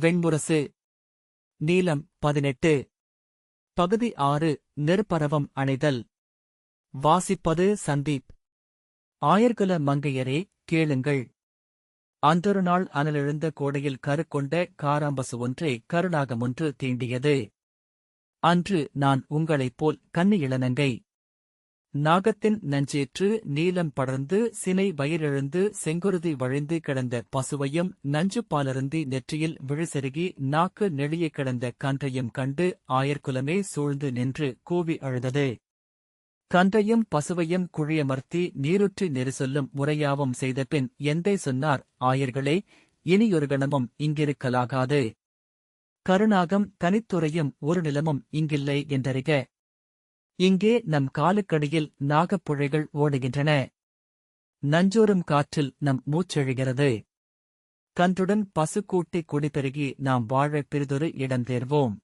வெண்முரசு நீலம் பதினெட்டு. பகுதி ஆறு நெற்பரவம் அணைதல். வாசிப்பது சந்தீப். ஆயர்குல மங்கையரே கேளுங்கள். அன்றொரு நாள் அனலெழுந்த கோடையில் கருக்கொண்ட காராம்பசு ஒன்றே கருணாகமொன்று தீண்டியது. அன்று நான் உங்களைப் போல் கன்னி இளநங்கை நாகத்தின் நஞ்சேற்று நீலம் படர்ந்து சினை வயிறெழுந்து செங்குருதி வழிந்து கிடந்த பசுவையும் நஞ்சு பாலருந்தி நெற்றியில் விழுசெருகி நாக்கு நெளிய கிடந்த கன்றையும் கண்டு ஆயர்குலமே சூழ்ந்து நின்று கூவி அழுதது. கன்றையும் பசுவையும் குழியமர்த்தி நீருற்றி நெரிசொல்லும் முறையாவும் செய்தபின் எந்தை சொன்னார் ஆயர்களே இனியொரு கணமும் இங்கிருக்கலாகாது. கருணாகம் தனித்துறையும் ஒரு நிலமும் இங்கில்லை என்றறிக. இங்கே நம் காலுக்கடியில் நாகப்புழைகள் ஓடுகின்றன. நஞ்சோறும் காற்றில் நம் மூச்செழுகிறது. கன்றுடன் பசு குடிபெருகி நாம் வாழ பிறிதொரு இடம் தேர்வோம்.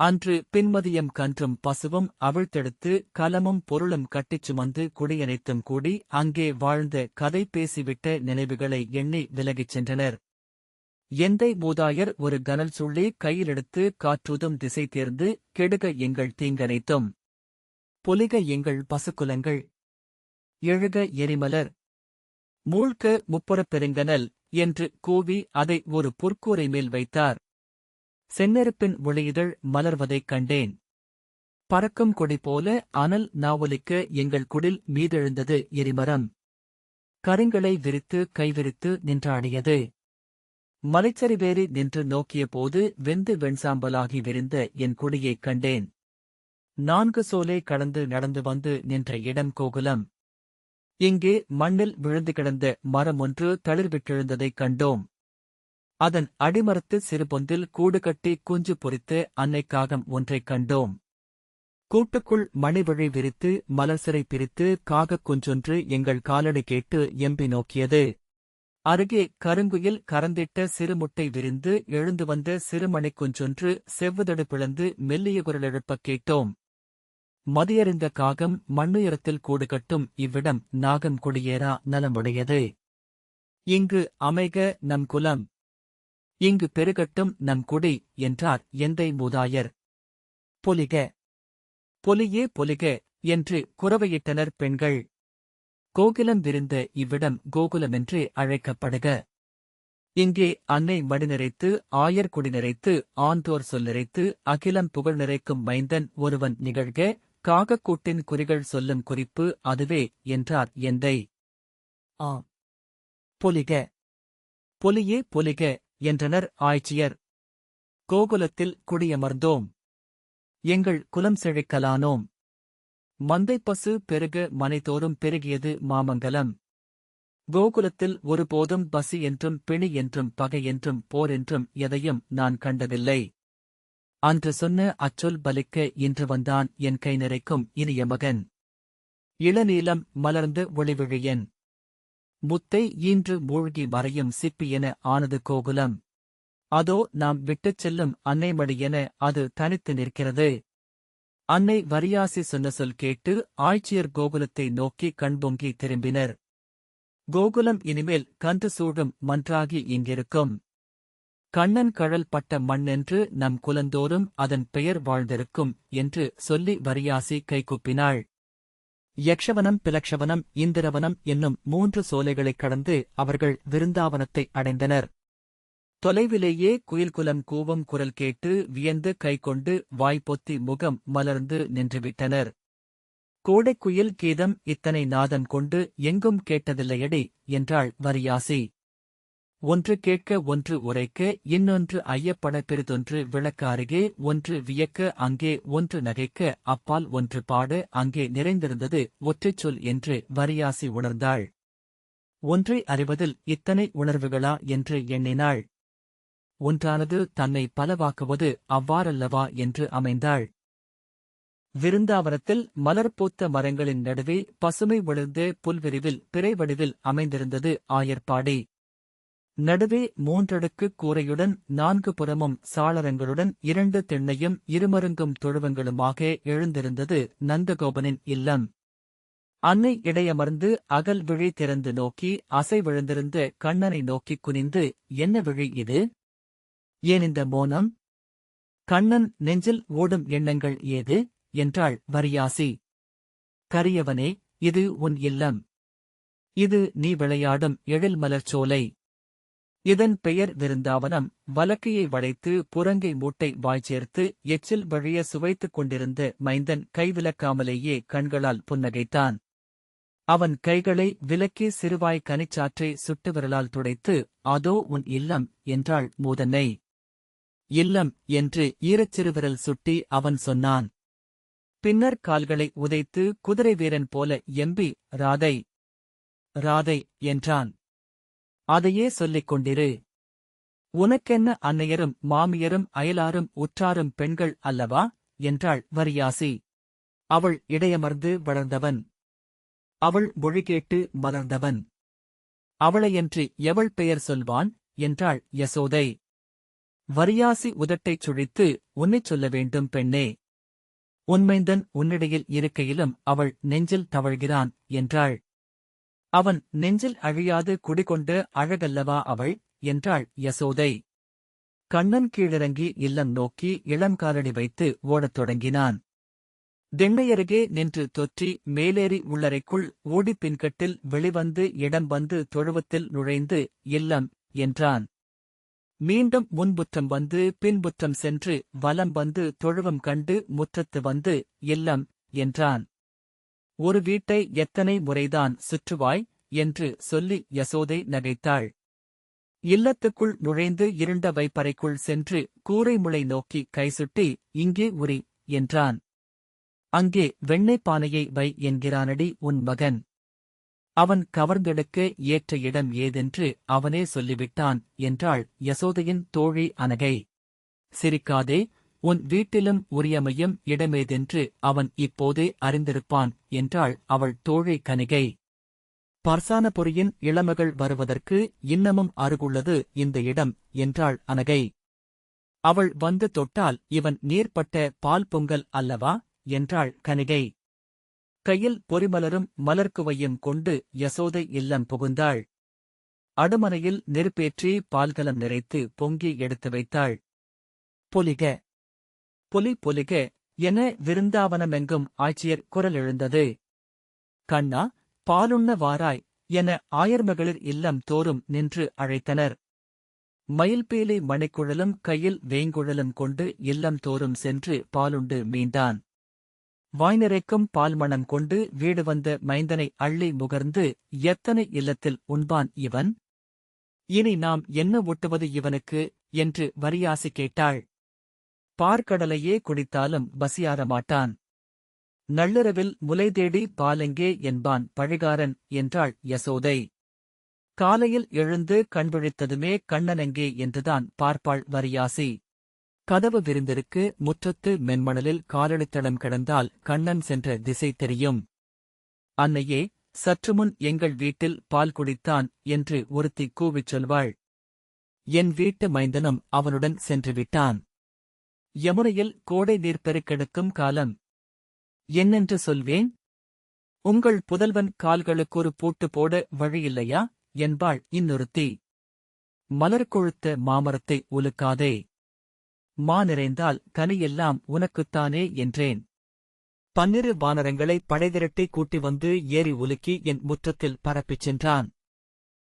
அன்று பின்மதியம் கன்றும் பசுவும் அவிழ்த்தெடுத்து கலமும் பொருளும் கட்டிச் சுமந்து குடியனைத்தும் கூடி அங்கே வாழ்ந்த கதை பேசிவிட்ட நினைவுகளை எண்ணி விலகிச் சென்றனர். எந்தை மூதாயர் ஒரு கனல் சுள்ளி கையிலெடுத்து காற்றுதும் திசை தேர்ந்து கெடுக எங்கள் தீங்கனைத்தும். பொலிக எங்கள் பசுக்குலங்கள். எழுக எரிமலர். மூழ்க முப்புறப் பெருங்கனல் என்று கூவி அதை ஒரு பொற்கூரை மேல் வைத்தார். செந்நெருப்பின் ஒளியிதழ் மலர்வதைக் கண்டேன். பறக்கும் கொடி போல அனல் நாவலிக்க எங்கள் குடில் மீதெழுந்தது எரிமரம். கருங்களை விரித்து கைவிரித்து நின்றாடியது. மலைச்சரிவேறி நின்று நோக்கிய போது வெந்து வெண்சாம்பலாகி விரிந்த என் குடியைக் கண்டேன். நான்கு சோலை கடந்து நடந்து வந்து நின்ற இடம் கோகுலம். இங்கே மண்ணில் விழுந்து கிடந்த மரம் ஒன்று தளிர்விட்டெழுந்ததைக் கண்டோம். அதன் அடிமரத்து சிறுபொந்தில் கூடு கட்டி குஞ்சு பொறித்து அன்னைக்காகம் ஒன்றைக் கண்டோம். கூட்டுக்குள் மணிவிழி விரித்து மலர் சிறை பிரித்து காகக் குஞ்சொன்று எங்கள் காலடி கேட்டு எம்பி நோக்கியது. அருகே கருங்குயில் கரந்திட்ட சிறுமுட்டை விரிந்து எழுந்து வந்த சிறுமணிக்குஞ்சொன்று செவ்வுதடு பிளந்து மெல்லிய குரல் எழுப்பக் கேட்டோம். மதியறிந்த காகம் மண்ணுயரத்தில் கூடு கட்டும் இவ்விடம் நாகம் குடியேறா நலமுடையது. இங்கு அமைக நம் குலம். இங்கு பெருகட்டும் நம் குடி என்றார் எந்தை மூதாயர். பொலிக. பொலியே பொலிக என்று குரவையிட்டனர் பெண்கள். கோகுலம் விருந்த இவ்விடம் கோகுலமென்றே அழைக்கப்படுக. இங்கே அன்னை மடி நிறைத்து ஆயர் குடி நிறைத்து ஆந்தோர் சொல் நிறைத்து அகிலம் புகழ் நிறைக்கும் மைந்தன் ஒருவன் நிகழ்க காகக்கூட்டின் குறிகள் சொல்லும் குறிப்பு அதுவே என்றார் எந்தை. ஆம். பொலிக. பொலியே பொலிக என்றனர் ஆய்ச்சியர். கோகுலத்தில் குடியமர்ந்தோம். எங்கள் குலம் செழிக்கலானோம். மந்தைப்பசு பெருக மனைதோறும் பெருகியது மாமங்கலம். கோகுலத்தில் ஒருபோதும் பசி என்றும் பிணி என்றும் பகை என்றும் போர் என்றும் எதையும் நான் கண்டதில்லை. அன்று சொன்ன அச்சொல் பலிக்க இன்று வந்தான் என் கை நிறைக்கும் இனிய மகன். இளநீலம் மலர்ந்து ஒளிவிழியன். முத்தை ஈன்று மூழ்கி மறையும் சிப்பி என ஆனது கோகுலம். அதோ நாம் விட்டுச் செல்லும் அன்னைமடி என அது தனித்து நிற்கிறது. அன்னை வரியாசி சொன்ன சொல் கேட்டு ஆட்சியர் கோகுலத்தை நோக்கி கண்பொங்கி திரும்பினர். கோகுலம் இனிமேல் கன்று சூடும் மன்றாகி இங்கிருக்கும். கண்ணன் கழல் பட்ட மண்ணென்று நம் குலந்தோறும் அதன் பெயர் வாழ்ந்திருக்கும் என்று சொல்லி வரியாசி கைகூப்பினாள் யக்ஷவனம் பிலக்ஷவனம் இந்திரவனம் என்னும் மூன்று சோலைகளைக் கடந்து அவர்கள் விருந்தாவனத்தை அடைந்தனர். தொலைவிலேயே குயில்குலம் கூவும் குரல் கேட்டு வியந்து கைகொண்டு வாய்ப்பொத்தி முகம் மலர்ந்து நின்றுவிட்டனர். கோடைக்குயில் கீதம் இத்தனை நாதம் கொண்டு எங்கும் கேட்டதில்லையடி என்றாள் வரியாசி. ஒன்று கேட்க ஒன்று உரைக்க இன்னொன்று ஐயப்பட பெரிதொன்று விளக்க அருகே ஒன்று வியக்க அங்கே ஒன்று நகைக்க அப்பால் ஒன்று பாட அங்கே நிறைந்திருந்தது ஒற்றைச் சொல் என்று வரியாசி உணர்ந்தாள். ஒன்றை அறிவதில் இத்தனை உணர்வுகளா? என்று எண்ணினாள். ஒன்றானது தன்னை பலவாக்குவது அவ்வாறல்லவா என்று அமைந்தாள். விருந்தாவனத்தில் மலர்பூத்த மரங்களின் நடுவே பசுமை விழுந்த புல்விரிவில் பிறை வடிவில் அமைந்திருந்தது ஆயர்பாடி நடுவே மூன்றடுக்கு கூரையுடன் நான்கு புறமும் சாளரங்களுடன் இரண்டு திண்ணையும் இருமருங்கும் தொழுவங்களுமாக எழுந்திருந்தது நந்தகோபனின் இல்லம். அன்னை இடையமர்ந்து அகல் விழி திறந்து நோக்கி அசை விழுந்திருந்த கண்ணனை நோக்கிக் குனிந்து என்ன விழி இது? ஏன் இந்த மோனம்? கண்ணன் நெஞ்சில் ஓடும் எண்ணங்கள் ஏது? என்றாள் வரியாசி. கரியவனே இது உன் இல்லம். இது நீ விளையாடும் எழில் மலர்ச்சோலை இதன் பெயர் விருந்தாவனம். வலக்கையை வளைத்து புரங்கை மூட்டை வாய்ச்சேர்த்து எச்சில் வழிய சுவைத்துக் கொண்டிருந்த மைந்தன் கைவிலக்காமலேயே கண்களால் புன்னகைத்தான். அவன் கைகளை விலக்கி சிறுவாய் கனிச்சாற்றை சுட்டு விரலால் துடைத்து அதோ உன் இல்லம் என்றாள் மூதனை இல்லம் என்று ஈரச்சிறுவிரல் சுட்டி அவன் சொன்னான். பின்னர் கால்களை உதைத்து குதிரை வீரன் போல எம்பி ராதை ராதை என்றான். அதையே சொல்லிக் கொண்டிரு. உனக்கென்ன அன்னையரும் மாமியரும் அயலாரும் உற்றாரும் பெண்கள் அல்லவா? என்றாள் வரியாசி. அவள் இடையமர்ந்து வளர்ந்தவன். அவள் மொழி கேட்டு மலர்ந்தவன். அவளையன்று எவள் பெயர் சொல்வான்? என்றாள் யசோதை. வரியாசி உதட்டைச் சுழித்து உன்னைச் சொல்ல வேண்டும் பெண்ணே. உன்மைந்தன் உன்னிடையில் இருக்கையிலும் அவள் நெஞ்சில் தவழ்கிறான் என்றாள். அவன் நெஞ்சில் அழியாது குடிகொண்ட அழகல்லவா அவள் என்றாள் யசோதை. கண்ணன் கீழிறங்கி இல்லம் நோக்கி இளங்காலடி வைத்து ஓடத் தொடங்கினான். திண்ணையருகே நின்று தொற்றி மேலேறி உள்ளறைக்குள் ஓடிப் பின்கட்டில் வெளிவந்து இடம் வந்து தொழுவத்தில் நுழைந்து இல்லம் என்றான். மீண்டும் முன்புற்றம் வந்து பின்புற்றம் சென்று வலம் வந்து தொழுவம் கண்டு முற்றத்து வந்து இல்லம் என்றான். ஒரு வீட்டை எத்தனை முறைதான் சுற்றுவாய்? என்று சொல்லி யசோதை நகைத்தாள். இல்லத்துக்குள் நுழைந்து இருண்ட வைப்பறைக்குள் சென்று கூரைமுளை நோக்கி கைசுட்டி இங்கே உரி என்றான். அங்கே வெண்ணெய் பானையை வை என்கிறானடி உன் மகன். அவன் கவர்ந்தெடுக்க ஏற்ற இடம் ஏதென்று அவனே சொல்லிவிட்டான் என்றாள் யசோதையின் தோழி அனகை. சிரிக்காதே உன் வீட்டிலும் உரியமையும் இடமேதென்று அவன் இப்போதே அறிந்திருப்பான் என்றாள் அவள் தோழி கனிகை. பர்சானபுரியின் இளமகள் வருவதற்கு இன்னமும் அருகுள்ளது இந்த இடம் என்றாள் அனகை. அவள் வந்து தொட்டால் இவன் நீர்ப்பட்ட பால் பொங்கல் அல்லவா என்றாள் கனிகை. கையில் பொறிமலரும் மலர்க்குவையும் கொண்டு யசோதை இல்லம் புகுந்தாள். அடுமனையில் நெருப்பேற்றி பால்கலம் நிறைத்து பொங்கி எடுத்து வைத்தாள். பொலிக. பொலி பொலிக என விருந்தாவனமெங்கும் ஆட்சியர் குரல் எழுந்தது கண்ணா பாலுண்ண வாராய் என ஆயர்மகளிர் இல்லம் தோறும் நின்று அழைத்தனர். மயில்பேலை மணிக்குழலும் கையில் வேங்குழலும் கொண்டு இல்லம் தோறும் சென்று பாலுண்டு மீண்டான். வாய்நிறைக்கும் பால்மணம் கொண்டு வீடு வந்த மைந்தனை அள்ளி முகர்ந்து எத்தனை இல்லத்தில் உண்பான் இவன்? இனி நாம் என்ன ஒட்டுவது இவனுக்கு? என்று வரியாசி கேட்டாள். பார்க்கடலையே குடித்தாலும் பசியார மாட்டான். நள்ளிரவில் முலை தேடி பாலெங்கே என்பான் பழிகாரன் என்றாள் யசோதை. காலையில் எழுந்து கண்விழித்ததுமே கண்ணனெங்கே என்றுதான் பார்ப்பாள் வரியாசி. கதவு விரிந்திருக்கு முற்றத்து மென்மணலில் காலடித்தளம் கிடந்தால் கண்ணன் சென்ற திசை தெரியும். அன்னையே சற்றுமுன் எங்கள் வீட்டில் பால் குடித்தான் என்று ஒருத்தி கூவிச் சொல்வாள். என் வீட்டு மைந்தனும் அவனுடன் சென்று விட்டான். யமுனையில் கோடை நீர் பெருக்கெடுக்கும் காலம். என்னென்று சொல்வேன்? உங்கள் புதல்வன் கால்களுக்கு ஒரு பூட்டு போட வழியில்லையா? என்பாள் இன்னொருத்தி. மலர் கொழுத்த மாமரத்தை உலுக்காதே. மா நிறைந்தால் கனியெல்லாம் உனக்குத்தானே என்றேன். பன்னிரு வானரங்களை படைதிரட்டி கூட்டி வந்து ஏறி உலுக்கி என் முற்றத்தில் பரப்பிச் சென்றான்.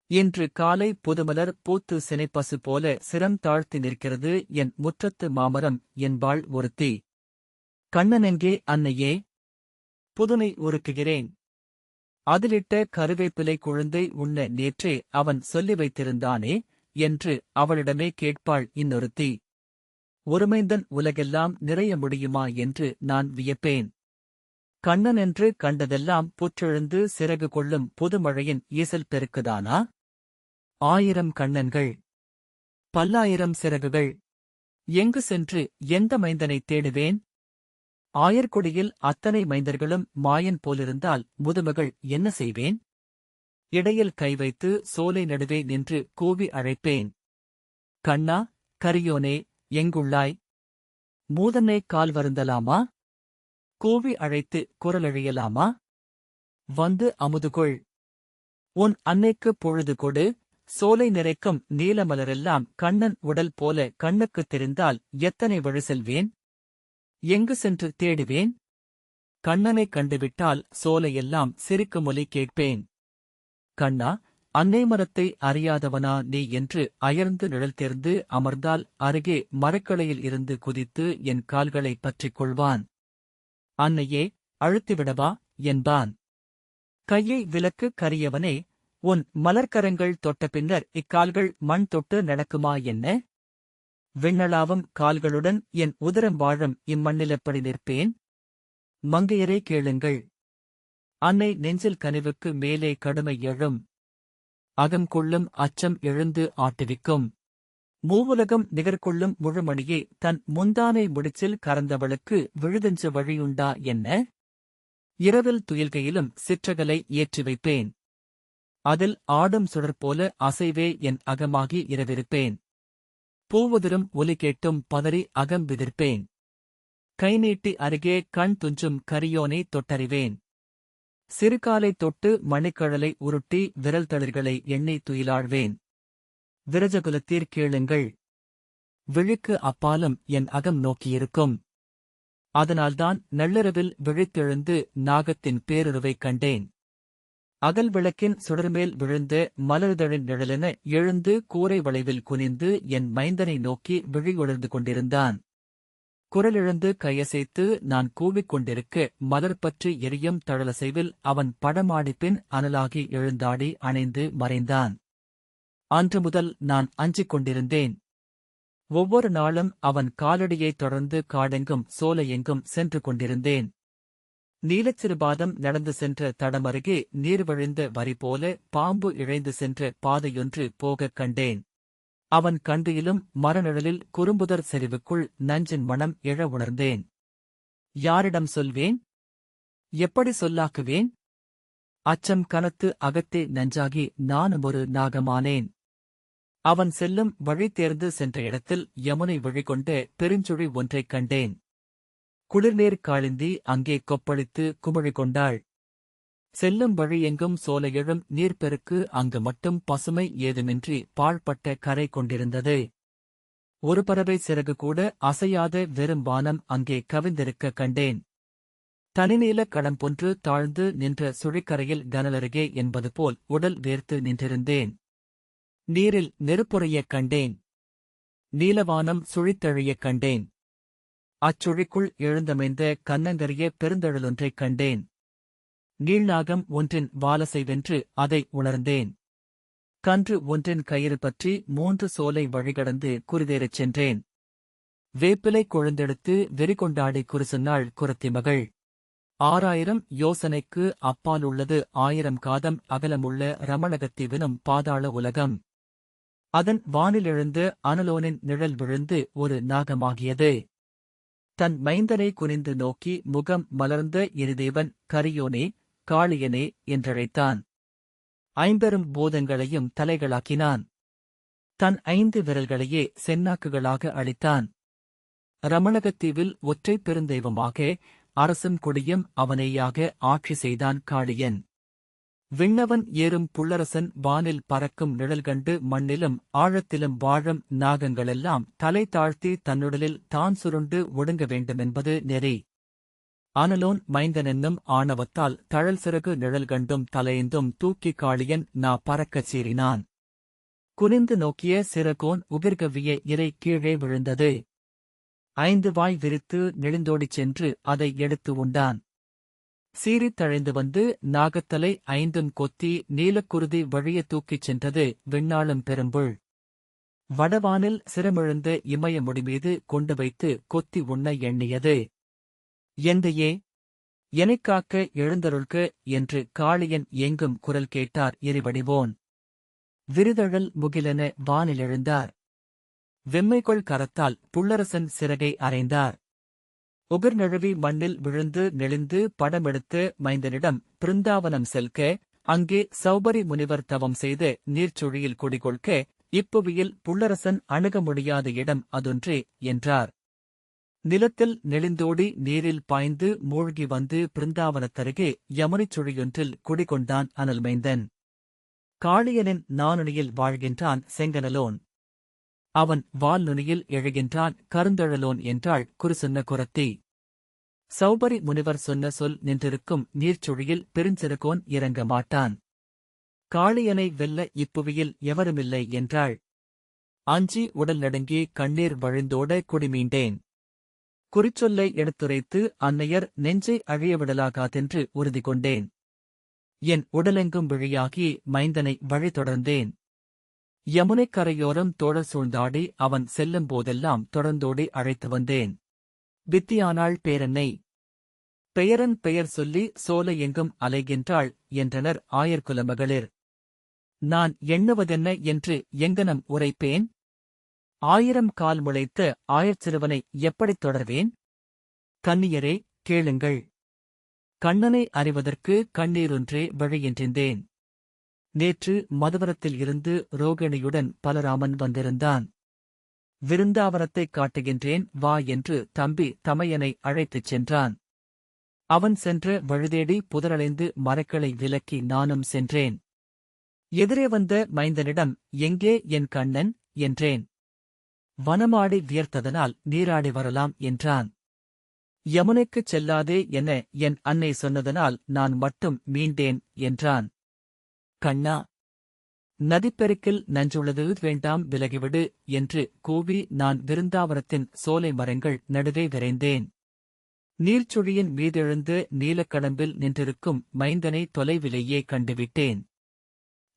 இன்று காலை புதுமலர் பூத்து சினைப்பசு போல சிரம் தாழ்த்தி நிற்கிறது என் முற்றத்து மாமரம் என்பாள் ஒருத்தி. கண்ணனெங்கே அன்னையே? புதுனை உருக்குகிறேன். அதிலிட்ட கருவேப்பிலை குழந்தை உண்ண நேற்றே அவன் சொல்லி வைத்திருந்தானே? என்று அவளிடமே கேட்பாள் இன்னொருத்தி. ஒருமைந்தன் உலகெல்லாம் நிறைய முடியுமா என்று நான் வியப்பேன். கண்ணன் என்று கண்டதெல்லாம் புற்றெழுந்து சிறகு கொள்ளும் புதுமழையின் ஈசல் பெருக்குதானா? ஆயிரம் கண்ணன்கள். பல்லாயிரம் சிறகுகள். எங்கு சென்று எந்த மைந்தனை தேடுவேன்? ஆயர்கொடியில் அத்தனை மைந்தர்களும் மாயன் போலிருந்தால் முதுமகள் என்ன செய்வேன்? இடையில் கை வைத்து சோலை நடுவே நின்று கூவி அழைப்பேன். கண்ணா கரியோனே எங்குள்ளாய்? மூதனை கால் வருந்தலாமா? கூவி அழைத்து குரலழியலாமா? வந்து அமுதுகொள். உன் அன்னைக்கு பொழுது கொடு. சோலை நிறைக்கும் நீலமலரெல்லாம் கண்ணன் உடல் போல கண்ணுக்குத் தெரிந்தால் எத்தனை வழி செல்வேன்? எங்கு சென்று தேடுவேன்? கண்ணனைக் கண்டுவிட்டால் சோலையெல்லாம் சிரிக்குமொலி கேட்பேன். கண்ணா அன்னை மரத்தை அறியாதவனா நீ என்று அயர்ந்து நிழல் தேர்ந்து அமர்ந்தால் அருகே மரக்கலையில் இருந்து குதித்து என் கால்களைப் பற்றிக் கொள்வான். அன்னையே அழுத்திவிடவா என்பான். கையை விலக்கு கரியவனே உன் மலர்க்கரங்கள் தொட்ட பின்னர் இக்கால்கள் மண் தொட்டு நடக்குமா என்ன? விண்ணலாவும் கால்களுடன் என் உதரம் வாழும் இம்மண்ணிலப்படி நிற்பேன்? மங்கையரே கேளுங்கள். அன்னை நெஞ்சில் கனிவுக்கு மேலே கடுமை எழும். அகம் கொள்ளும் அச்சம் எழுந்து ஆட்டுவிக்கும். மூவுலகம் நிகர்கொள்ளும் முழுமணியே தன் முந்தானை முடிச்சில் கறந்தவளுக்கு விழுதெஞ்ச வழியுண்டா என்ன? இரவில் துயில்கையிலும் சிற்றகலை ஏற்றி வைப்பேன் அதில் ஆடும் சுடற்போல அசைவே என் அகமாகி இரவிருப்பேன். பூவுதிரும் ஒலி கேட்டும் பதறி அகம் விதிர்ப்பேன். கை நீட்டி அருகே கண் துஞ்சும் கரியோனை தொட்டறிவேன். சிறுகாலை தொட்டு மணிக்கழலை உருட்டி விரல் தளிர்களை எண்ணெய் துயிலாழ்வேன். விரஜகுலத்தீர் கேளுங்கள். விழிக்கு அப்பாலும் என் அகம் நோக்கியிருக்கும். அதனால்தான் நள்ளிரவில் விழித்தெழுந்து நாகத்தின் பேருருவைக் கண்டேன். அகல் விளக்கின் சுடர்மேல் விழுந்த மலர்தழின் நிழலென எழுந்து கூரை வளைவில் குனிந்து என் மைந்தனை நோக்கி விழியொழுந்து கொண்டிருந்தான். குரலிழந்து கையசைத்து நான் கூவிக் கொண்டிருக்க மலர் பற்றி எரியும் தழலசைவில் அவன் படமாடிப்பின் அனலாகி எழுந்தாடி அணைந்து மறைந்தான். அன்று முதல் நான் அஞ்சிக் கொண்டிருந்தேன். ஒவ்வொரு நாளும் அவன் காலடியைத் தொடர்ந்து காடெங்கும் சோலையெங்கும் சென்று கொண்டிருந்தேன். நீலச்சிறுபாதம் நடந்து சென்ற தடமருகே நீர்வழிந்த வரி போல பாம்பு இழைந்து சென்ற பாதையொன்று போகக் கண்டேன். அவன் கண்டியிலும் மரநிழலில் குறும்புதர் செறிவுக்குள் நஞ்சின் மனம் எழ உணர்ந்தேன். யாரிடம் சொல்வேன்? எப்படி சொல்லாக்குவேன்? அச்சம் கனத்து அகத்தே நஞ்சாகி நானும் ஒரு நாகமானேன். அவன் செல்லும் வழி தேர்ந்து சென்ற இடத்தில் யமுனை வழிகொண்ட பெருஞ்சுழி ஒன்றைக் கண்டேன். குளிர்நீர் காளிந்தி அங்கே கொப்பளித்து குமிழி கொண்டாள் செல்லும் வழி எங்கும் சோலையெழும் நீர்ப்பெருக்கு அங்கு மட்டும் பசுமை ஏதுமின்றி பாழ்பட்ட கரை கொண்டிருந்தது. ஒரு பறவை சிறகு கூட அசையாத வெறும் வானம் அங்கே கவிந்திருக்க கண்டேன். தனிநீல களம் பொன்று தாழ்ந்து நின்ற சுழிக்கரையில் கனலருகே என்பது போல் உடல் வேர்த்து நின்றிருந்தேன். நீரில் நெருப்புறையக் கண்டேன். நீலவானம் சுழித்தழியக் கண்டேன். அச்சுழிக்குள் எழுந்தமைந்த கன்னங்கரிய பெருந்தழலொன்றைக் கண்டேன். நீள்நாகம் ஒன்றின் வாலசை வென்று அதை உணர்ந்தேன். கன்று ஒன்றின் கயிறு பற்றி மூன்று சோலை வழிகடந்து குறிதேறச் சென்றேன். வேப்பிலை கொழுந்தெடுத்து வெறிகொண்டாடி குறுசுன்னாள் குரத்தி மகள். ஆறாயிரம் யோசனைக்கு அப்பால் உள்ளது ஆயிரம் காதம் அகலமுள்ள ரமணகத்தீவினும் பாதாள உலகம். அதன் வானிலெழுந்து அனலோனின் நிழல் விழுந்து ஒரு நாகமாகியது. தன் மைந்தனை குனிந்து நோக்கி முகம் மலர்ந்த இருதேவன் கரியோனே காளியனே என்றழைத்தான். ஐம்பெரும் பூதங்களையும் தலைகளாக்கினான். தன் ஐந்து விரல்களையே சென்னாக்குகளாக அளித்தான் ரமணகத்தீவில் ஒற்றைப் பெருந்தெய்வமாக அரசன் கொடியும் அவனேயாக ஆட்சி செய்தான் காளியன். விண்ணவன் ஏறும் புள்ளரசன் வானில் பறக்கும் நிழல்கண்டு மண்ணிலும் ஆழத்திலும் வாழும் நாகங்களெல்லாம் தலை தாழ்த்தி தன்னுடலில் தான் சுருண்டு ஒடுங்க வேண்டுமென்பது நெறி. அனலோன் மைந்தனென்னும் ஆணவத்தால் தழல் சிறகு நிழல் கண்டும் தூக்கிக் காளியன் நா பறக்கச் சீறினான். குனிந்து நோக்கிய சிறகோன் உபிர்கவிய இறை கீழே விழுந்தது. ஐந்து வாய் விரித்து நெளிந்தோடிச் சென்று அதை எடுத்து உண்டான். சீறித் தழைந்து வந்து நாகத்தலை ஐந்தும் கொத்தி நீலக்குருதி வழிய தூக்கிச் சென்றது விண்ணாளும் பெரும்புள் வடவானில் சிரமிழந்த இமய முடிமீது கொண்டு வைத்து கொத்தி உண்ண எண்ணியது. எந்தையே எனைக்காக்க எழுந்தருள்க என்று காளியன் எங்கும் குரல் கேட்டார் எரிவடிவோன் விருதழல் முகிலென வானிலெழுந்தார். வெம்மைக்குள் வெம்மைகொள் கரத்தால் புள்ளரசன் சிறகை அறைந்தார். உகிர் நழுவி மண்ணில் விழுந்து நெளிந்து படமெடுத்து மைந்தனிடம் பிருந்தாவனம் செல்க அங்கே சௌபரி முனிவர் தவம் செய்து நீர்ச்சுழியில் குடிகொள்க இப்புவியில் புள்ளரசன் அணுக முடியாத இடம் அதொன்றே என்றார். நிலத்தில் நெளிந்தோடி நீரில் பாய்ந்து மூழ்கி வந்து பிருந்தாவனத்தருகே யமுனைச் சுழியொன்றில் குடிகொண்டான் அனல்மைந்தன். காளியனின் நானுனியில் வாழ்கின்றான் செங்கனலோன். அவன் வால் நுனியில் எழுகின்றான் கருந்தழலோன் என்றாள் குருசுன்ன குரத்தி. சௌபரி முனிவர் சொன்ன சொல் நின்றிருக்கும் நீர்ச்சுழியில் பெருஞ்சிறுகோன் இறங்க மாட்டான். காளியனை வெல்ல இப்புவியில் எவருமில்லை என்றாள். அஞ்சி உடல் நடுங்கி கண்ணீர் வழிந்தோட குடிமீண்டேன். குறிச்சொல்லை எடுத்துரைத்து அன்னையர் நெஞ்சை அழியவிடலாகாதென்று உறுதி கொண்டேன் என் உடலெங்கும் விழியாகி மைந்தனை வழி தொடர்ந்தேன் யமுனைக் கரையோரம் தோழ சூழ்ந்தாடி அவன் செல்லும் போதெல்லாம் தொடர்ந்தோடி அழைத்து வந்தேன். வித்தியானாள் பேரன்னை. பெயரன் பெயர் சொல்லி சோலை எங்கும் அலைகின்றாள் என்றனர் ஆயர்குல மகளிர். நான் எண்ணுவதென்ன என்று எங்கனம் உரைப்பேன்? ஆயிரம் கால் முளைத்த ஆயர்ச்சிறுவனை எப்படித் தொடர்வேன்? கன்னியரே கேளுங்கள். கண்ணனை அறிவதற்கு கண்ணீரொன்றே வழியென்றிருந்தேன் நேற்று மதுவரத்தில் இருந்து ரோகிணியுடன் பலராமன் வந்திருந்தான். விருந்தாவனத்தைக் காட்டுகின்றேன் வா என்று தம்பி தமையனை அழைத்துச் சென்றான். அவன் சென்ற வழுதேடி புதரடைந்து மரக்களை விலக்கி நானும் சென்றேன். எதிரே வந்த மைந்தனிடம் எங்கே என் கண்ணன்? என்றேன். வனமாடி வியர்த்ததனால் நீராடி வரலாம் என்றான். யமுனைக்குச் செல்லாதே என என் அன்னை சொன்னதனால் நான் மட்டும் மீண்டேன் என்றான். கண்ணா நதிப்பெருக்கில் நஞ்சுள்ளது வேண்டாம் விலகிவிடு என்று கூவி நான் விருந்தாவனத்தின் சோலை மரங்கள் நடுவே விரைந்தேன். நீர்ச்சுழியின் மீதெழுந்து நீலக்கடம்பில் நின்றிருக்கும் மைந்தனை தொலைவிலேயே கண்டுவிட்டேன்.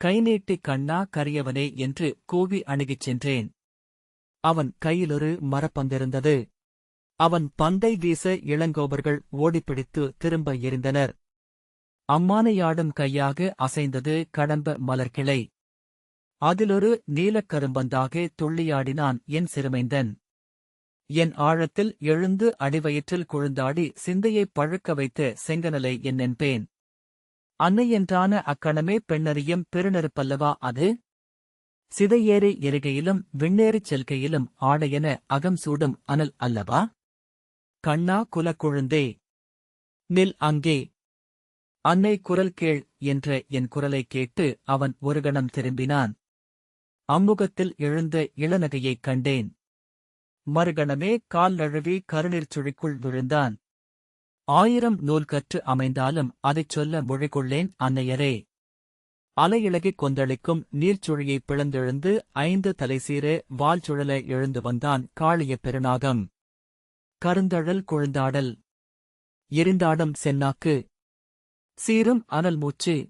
கைநீட்டி கண்ணா கரியவனே என்று கூவி அணுகிச் சென்றேன். அவன் கையிலொரு மரப்பந்திருந்தது. அவன் பந்தை வீச இளங்கோபர்கள் ஓடிப்பிடித்து திரும்ப எறிந்தனர் அம்மானையாடும் கையாக அசைந்தது கடம்ப மலர்கிளை. அதிலொரு நீலக்கரும்பந்தாக துள்ளியாடினான் என் சிறுமைந்தன். என் ஆழத்தில் எழுந்து அடிவயிற்றில் குழுந்தாடி சிந்தையைப் பழுக்க வைத்த செங்கனலை என்னென்பேன் அன்னையென்றான அக்கணமே பெண்ணறியும் பெருநெருப்பல்லவா அது? சிதையேறு எருகையிலும் விண்ணேறிச் செல்கையிலும் ஆடையென அகம் சூடும் அனல் அல்லவா? கண்ணா குலக்குழுந்தே நில் அங்கே. அன்னை குரல் கேள் என்ற என் குரலைக் கேட்டு அவன் ஒரு கணம் திரும்பினான். அம்முகத்தில் எழுந்த இளநகையைக் கண்டேன். மறுகணமே கால் நழுவி கருநீர்ச் சுழிக்குள் விழுந்தான். ஆயிரம் நூல் கற்று அமைந்தாலும் அதைச் சொல்ல மொழிகொள்ளேன் அன்னையரே. அலையிலகிக் கொந்தளிக்கும் நீர்ச்சுழியைப் பிளந்தெழுந்து ஐந்து தலைசீர வால் சுழல எழுந்து வந்தான் காளிய பெருநாகம். கருந்தழல் குழுந்தாடல். எரிந்தாடும் சென்னாக்கு சீரும் அனல் மூச்சு.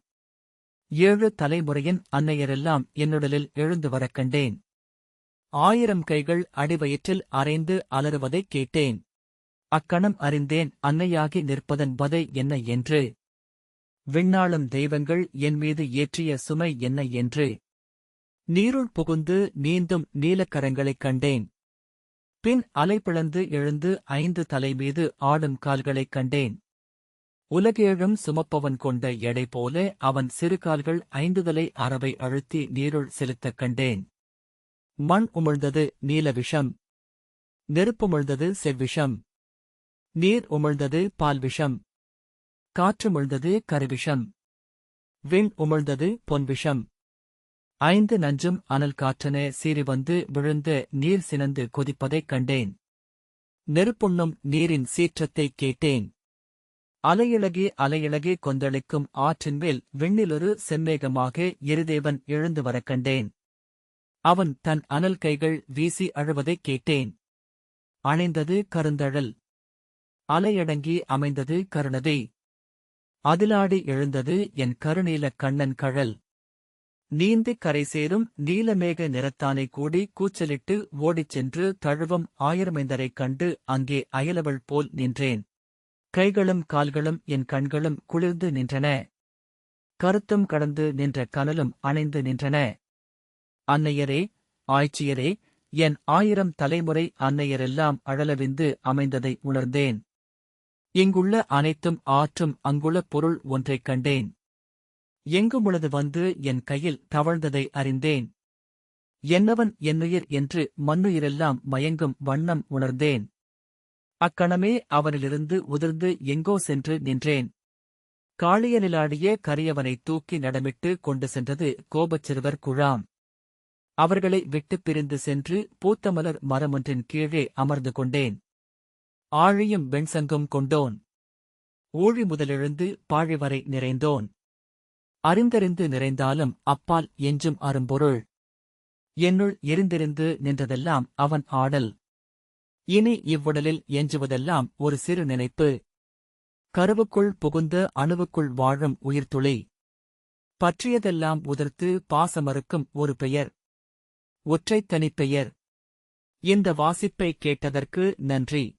ஏழு தலைமுறையின் அன்னையரெல்லாம் என்னுடலில் எழுந்து வரக் கண்டேன். ஆயிரம் கைகள் அடிவயிற்றில் அரைந்து அலறுவதைக் கேட்டேன். அக்கணம் அறிந்தேன் அன்னையாகி நிற்பதன் வதை என்ன என்று. விண்ணாளும் தெய்வங்கள் என் மீது ஏற்றிய சுமை என்ன என்று. நீருள் புகுந்து நீந்தும் நீலக்கரங்களைக் கண்டேன். பின் அலை பிளந்து எழுந்து ஐந்து தலை மீது ஆடும் கால்களைக் கண்டேன். உலகேழும் சுமப்பவன் கொண்ட எடை போல அவன் சிறு கால்கள் ஐந்துதலை அறவை அழுத்தி நீருள் செலுத்தக் கண்டேன். மண் உமிழ்ந்தது நீல விஷம். நெருப்புமிழ்ந்தது செவ்விஷம். நீர் உமிழ்ந்தது பால் விஷம். காற்றுமிழ்ந்தது கருவிஷம். விண் உமிழ்ந்தது பொன்விஷம். ஐந்து நஞ்சும் அனல் காற்றென சீறி வந்து விழுந்த நீர் சினந்து கொதிப்பதைக் கண்டேன். நெருப்புண்ணும் நீரின் சீற்றத்தைக் கேட்டேன். அலையிளகி அலையிளகி கொந்தளிக்கும் ஆற்றின் மேல் விண்ணிலொரு செம்மேகமாக எருதேவன் எழுந்து வரக் கண்டேன். அவன் தன் அனல் கைகள் வீசி அழுவதைக் கேட்டேன். அணைந்தது கருந்தழல். அலையடங்கி அமைந்தது கருணதை அதிலாடி எழுந்தது என் கருநீலக் கண்ணன் கழல். நீந்தி கரை சேரும் நீலமேக நிறத்தானை கூடி கூச்சலிட்டு ஓடிச் சென்று தழுவம் ஆயிரமைந்தரைக் கண்டு அங்கே அயலவள் போல் நின்றேன். கைகளும் கால்களும் என் கண்களும் குளிர்ந்து நின்றன. கருத்தும் கடந்து நின்ற கனலும் அணைந்து நின்றன. அன்னையரே ஆய்ச்சியரே என் ஆயிரம் தலைமுறை அன்னையரெல்லாம் அழலவிந்து அமைந்ததை உணர்ந்தேன். இங்குள்ள அனைத்தும் ஆற்றும் அங்குள்ள பொருள் ஒன்றைக் கண்டேன். எங்குமுளது வந்து என் கையில் தவழ்ந்ததை அறிந்தேன். என்னவன் என்னுயிர் என்று மண்ணுயிரெல்லாம் மயங்கும் வண்ணம் உணர்ந்தேன். அக்கணமே அவனிலிருந்து உதிர்ந்து எங்கோ சென்று நின்றேன். காளியனிலாடிய கரியவனை தூக்கி நடமிட்டு கொண்டு சென்றது கோபச்சிறுவர் குழாம். அவர்களை விட்டுப் பிரிந்து சென்று பூத்தமலர் மரமொன்றின் கீழே அமர்ந்து கொண்டேன். ஆழியும் வெண்சங்கும் கொண்டோன். ஊழி முதலெழுந்து பாழிவரை நிறைந்தோன். அறிந்தறிந்து நிறைந்தாலும் அப்பால் எஞ்சும் அரும்பொருள். என்னுள் எரிந்திருந்து நின்றதெல்லாம் அவன் ஆடல். இனி இவ்வுடலில் எஞ்சுவதெல்லாம் ஒரு சிறு நினைப்பு. கருவுக்குள் புகுந்த அணுவுக்குள் வாழும் உயிர்த்துளி. பற்றியதெல்லாம் உதிர்த்து பாசமறுக்கும் ஒரு பெயர். ஒற்றைத் தனிப்பெயர் இந்த வாசிப்பை கேட்டதற்கு நன்றி.